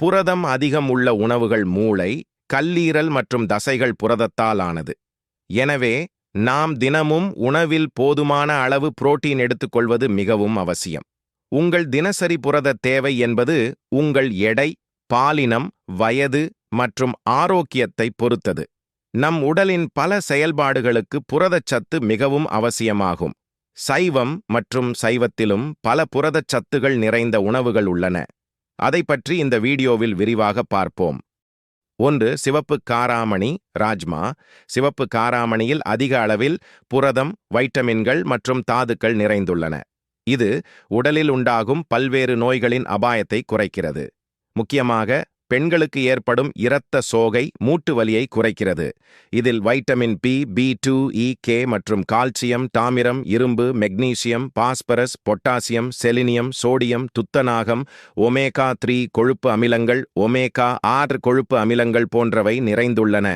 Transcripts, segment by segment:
புரதம் அதிகம் உள்ள உணவுகள் மூளை கல்லீரல் மற்றும் தசைகள் புரதத்தால் ஆனது எனவே நாம் தினமும் உணவில் போதுமான அளவு புரோட்டீன் எடுத்துக்கொள்வது மிகவும் அவசியம். உங்கள் தினசரி புரத தேவை என்பது உங்கள் எடை பாலினம் வயது மற்றும் ஆரோக்கியத்தை பொறுத்தது. நம் உடலின் பல செயல்பாடுகளுக்கு புரதச்சத்து மிகவும் அவசியமாகும். சைவம் மற்றும் சைவத்திலும் பல புரதச்சத்துகள் நிறைந்த உணவுகள் உள்ளன. அதை பற்றி இந்த வீடியோவில் விரிவாக பார்ப்போம். ஒன்று சிவப்பு காராமணி ராஜ்மா. சிவப்பு காராமணியில் அதிக அளவில் புரதம் வைட்டமின்கள் மற்றும் தாதுக்கள் நிறைந்துள்ளன. இது உடலில் உண்டாகும் பல்வேறு நோய்களின் அபாயத்தை குறைக்கிறது. முக்கியமாக பெண்களுக்கு ஏற்படும் இரத்த சோகை மூட்டு வலியை குறைக்கிறது. இதில் vitamin B B two E K மற்றும் கால்சியம் தாமிரம் இரும்பு magnesium phosphorus potassium selenium sodium துத்தநாகம் ஒமேகா த்ரீ கொழுப்பு அமிலங்கள் ஒமேகா ஆறு கொழுப்பு அமிலங்கள் போன்றவை நிறைந்துள்ளன.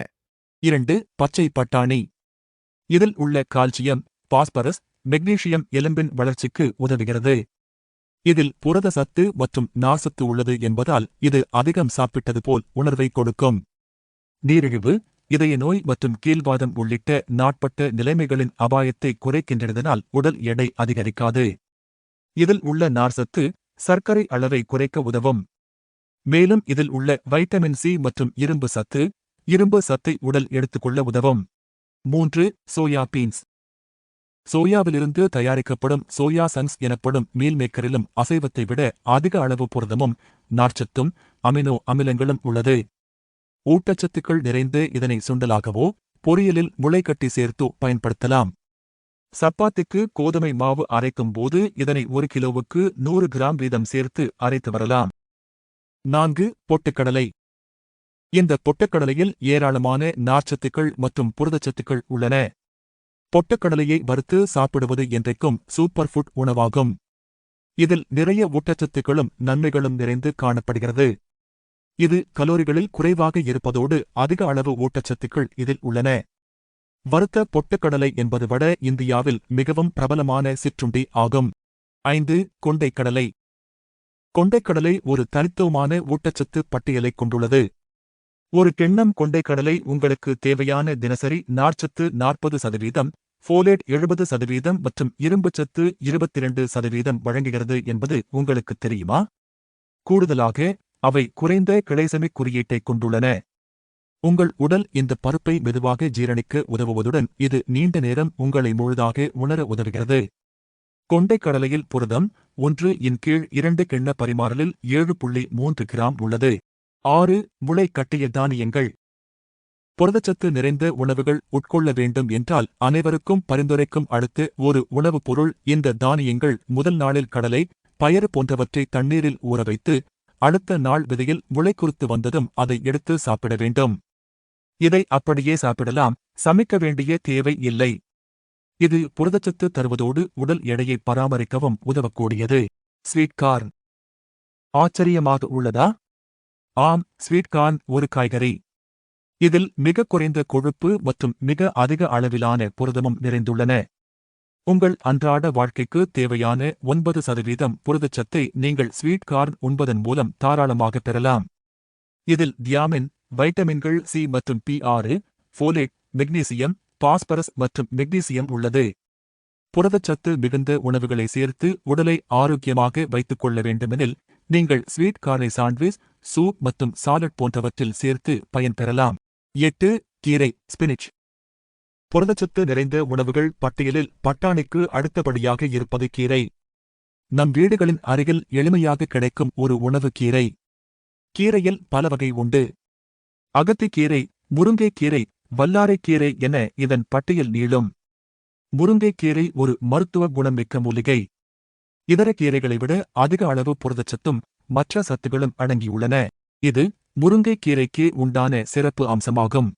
இரண்டு பச்சை பட்டாணி. இதில் உள்ள கால்சியம் பாஸ்பரஸ் மெக்னீசியம் எலும்பின் வளர்ச்சிக்கு உதவுகிறது. இதில் புரத சத்து மற்றும் நார்சத்து உள்ளது என்பதால் இது அதிகம் சாப்பிட்டது போல் உணர்வை கொடுக்கும். நீரிழிவு இதய நோய் மற்றும் கீழ்வாதம் உள்ளிட்ட நாட்பட்ட நிலைமைகளின் அபாயத்தை குறைக்கின்றதனால் உடல் எடை அதிகரிக்காது. இதில் உள்ள நார்சத்து சர்க்கரை அளவை குறைக்க உதவும். மேலும் இதில் உள்ள வைட்டமின் சி மற்றும் இரும்பு சத்து இரும்பு சத்தை உடல் எடுத்துக்கொள்ள உதவும். மூன்று சோயா பீன்ஸ் சோயாவிலிருந்து தயாரிக்கப்படும் சோயா சங்ஸ் எனப்படும் மீல் மேக்கரிலும் அசைவத்தை விட அதிக அளவு புரதமும் நார்ச்சத்தும் அமினோ அமிலங்களும் உள்ளது. ஊட்டச்சத்துக்கள் நிறைந்து இதனை சுண்டலாகவோ பொரியலில் முளைக்கட்டி சேர்த்து பயன்படுத்தலாம். சப்பாத்திக்கு கோதுமை மாவு அரைக்கும் போது இதனை ஒரு கிலோவுக்கு நூறு கிராம் வீதம் சேர்த்து அரைத்து வரலாம். நான்கு பொட்டுக்கடலை. இந்த பொட்டுக்கடலையில் ஏராளமான நார்ச்சத்துக்கள் மற்றும் புரதச்சத்துக்கள் உள்ளன. பொட்டுக்கடலையை வறுத்து சாப்பிடுவது என்றைக்கும் சூப்பர் ஃபுட் உணவாகும். இதில் நிறைய ஊட்டச்சத்துக்களும் நன்மைகளும் நிறைந்து காணப்படுகிறது. இது கலோரிகளில் குறைவாக இருப்பதோடு அதிக அளவு ஊட்டச்சத்துக்கள் இதில் உள்ளன. வறுத்த பொட்டுக்கடலை என்பது வட இந்தியாவில் மிகவும் பிரபலமான சிற்றுண்டி ஆகும். ஐந்து கொண்டைக்கடலை. கொண்டைக்கடலை ஒரு தனித்துவமான ஊட்டச்சத்து பட்டியலைக் கொண்டுள்ளது. ஒரு கிண்ணம் கொண்டைக்கடலை உங்களுக்கு தேவையான தினசரி நார்ச்சத்து நாற்பது சதவீதம் ஃபோலேட் எழுபது சதவீதம் மற்றும் இரும்புச்சத்து இருபத்திரண்டு சதவீதம் வழங்குகிறது என்பது உங்களுக்கு தெரியுமா? கூடுதலாக அவை குறைந்த கிளைசமி குறியீட்டைக் கொண்டுள்ளன. உங்கள் உடல் இந்த பருப்பை மெதுவாக ஜீரணிக்க உதவுவதுடன் இது நீண்ட நேரம் உங்களை முழுதாக உணர உதவுகிறது. கொண்டைக்கடலையில் புரதம் ஒன்று இன் கீழ் இரண்டு கிண்ண பரிமாறலில் ஏழு புள்ளி மூன்று கிராம் உள்ளது. ஆறு முளை கட்டிய தானியங்கள். புரதச்சத்து நிறைந்த உணவுகள் உட்கொள்ள வேண்டும் என்றால் அனைவருக்கும் பரிந்துரைக்கும் அடுத்து ஒரு உணவுப் பொருள் இந்த தானியங்கள் முதல் நாளில் கடலை பயறு போன்றவற்றை தண்ணீரில் ஊற வைத்து அடுத்த நாள் விதையில் முளைக்குறுத்து வந்ததும் அதை எடுத்து சாப்பிட வேண்டும். இதை அப்படியே சாப்பிடலாம் சமைக்க வேண்டிய தேவை இல்லை. இது புரதச்சத்து தருவதோடு உடல் எடையை பராமரிக்கவும் உதவக்கூடியது. Sweet corn. ஆச்சரியமாக உள்ளதா? ஆம் ஸ்வீட் கார்ன் ஒரு காய்கறி. இதில் மிக குறைந்த கொழுப்பு மற்றும் மிக அதிக அளவிலான புரதமும் நிறைந்துள்ளன. உங்கள் அன்றாட வாழ்க்கைக்கு தேவையான ஒன்பது சதவீதம் புரதச்சத்தை நீங்கள் ஸ்வீட் கார்ன் உண்பதன் மூலம் தாராளமாக பெறலாம். இதில் தியாமின் வைட்டமின்கள் சி மற்றும் பி ஆறு ஃபோலேட் மெக்னீசியம் பாஸ்பரஸ் மற்றும் மெக்னீசியம் உள்ளது. புரதச்சத்து மிகுந்த உணவுகளை சேர்த்து உடலை ஆரோக்கியமாக வைத்துக் கொள்ள வேண்டுமெனில் நீங்கள் ஸ்வீட் கார்னை சாண்ட்விச் சூப் மற்றும் சாலட் போன்றவற்றில் சேர்த்து பயன்பெறலாம். எட்டு கீரை ஸ்பினிச் புரதச்சத்து நிறைந்த உணவுகள் பட்டியலில் பட்டாணிக்கு அடுத்தபடியாக இருப்பது கீரை. நம் வீடுகளின் அருகில் எளிமையாக கிடைக்கும் ஒரு உணவு கீரை. கீரையில் பல வகை உண்டு. அகத்திக்கீரை முருங்கைக்கீரை வல்லாரைக்கீரை என இதன் பட்டியல் நீளும். முருங்கைக்கீரை ஒரு மருத்துவ குணமிக்க மூலிகை. இதர கீரைகளை விட அதிக அளவு புரதச்சத்தும் மற்ற சத்துகளும் அடங்கியுள்ளன. இது முருங்கைக்கீரைக்கு உண்டான சிறப்பு அம்சமாகும்.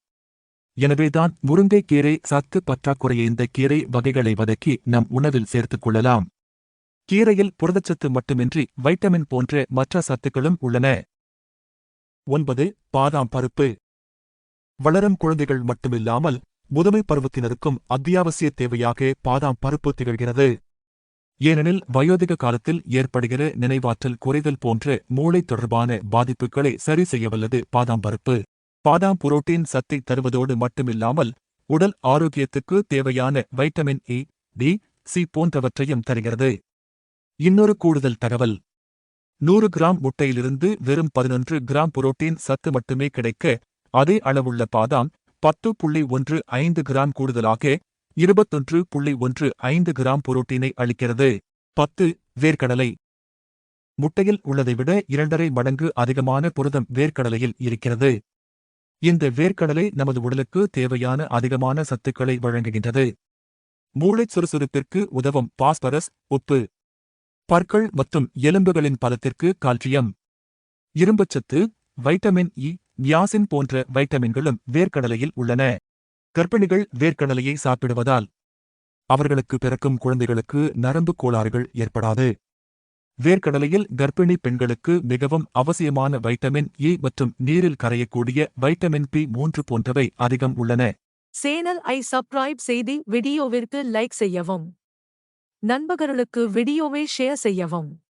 எனவேதான் முருங்கைக்கீரை சத்து பற்றாக்குறைய இந்த கீரை வகைகளை வதக்கி நம் உணவில் சேர்த்துக் கொள்ளலாம். கீரையில் புரதச்சத்து மட்டுமின்றி வைட்டமின் போன்ற மற்ற சத்துக்களும் உள்ளன. ஒன்பது பாதாம் பருப்பு. வளரும் குழந்தைகள் மட்டுமில்லாமல் முதுமை பருவத்தினருக்கும் அத்தியாவசிய தேவையாக பாதாம் பருப்பு திகழ்கிறது. ஏனெனில் வயோதிக காலத்தில் ஏற்படுகிற நினைவாற்றல் குறைதல் போன்ற மூளை தொடர்பான பாதிப்புகளை சரி செய்யவல்லது பாதாம் பருப்பு. பாதாம் புரோட்டீன் சத்தை தருவதோடு மட்டுமில்லாமல் உடல் ஆரோக்கியத்துக்கு தேவையான வைட்டமின் இ டி சி போன்றவற்றையும் தருகிறது. இன்னொரு கூடுதல் தகவல். நூறு கிராம் முட்டையிலிருந்து வெறும் பதினொன்று கிராம் புரோட்டீன் சத்து மட்டுமே கிடைக்க அதே அளவுள்ள பாதாம் பத்து புள்ளி ஒன்று ஐந்து கிராம் கூடுதலாக இருபத்தொன்று புள்ளி ஒன்று ஐந்து கிராம் புரோட்டீனை அளிக்கிறது. பத்து வேர்க்கடலை. முட்டையில் உள்ளதை விட இரண்டரை மடங்கு அதிகமான புரதம் வேர்க்கடலையில் இருக்கிறது. இந்த வேர்க்கடலை நமது உடலுக்கு தேவையான அதிகமான சத்துக்களை வழங்குகின்றது. மூளைச் சுறுசுறுப்பிற்கு உதவும் பாஸ்பரஸ் உப்பு. பற்கள் மற்றும் எலும்புகளின் பலத்திற்கு கால்சியம். இரும்புச்சத்து வைட்டமின் இ நியாசின் போன்ற வைட்டமின்களும் வேர்க்கடலையில் உள்ளன. கர்ப்பிணிகள் வேர்க்கடலையை சாப்பிடுவதால் அவர்களுக்கு பிறக்கும் குழந்தைகளுக்கு நரம்பு கோளாறுகள் ஏற்படாது. வேர்க்கடலையில் கர்ப்பிணி பெண்களுக்கு மிகவும் அவசியமான வைட்டமின் ஏ மற்றும் நீரில் கரையக்கூடிய வைட்டமின் பி மூன்று போன்றவை அதிகம் உள்ளன. சேனல் ஐ சப்ஸ்கிரைப் செய்து வீடியோவிற்கு லைக் செய்யவும். நண்பர்களுக்கு வீடியோவை ஷேர் செய்யவும்.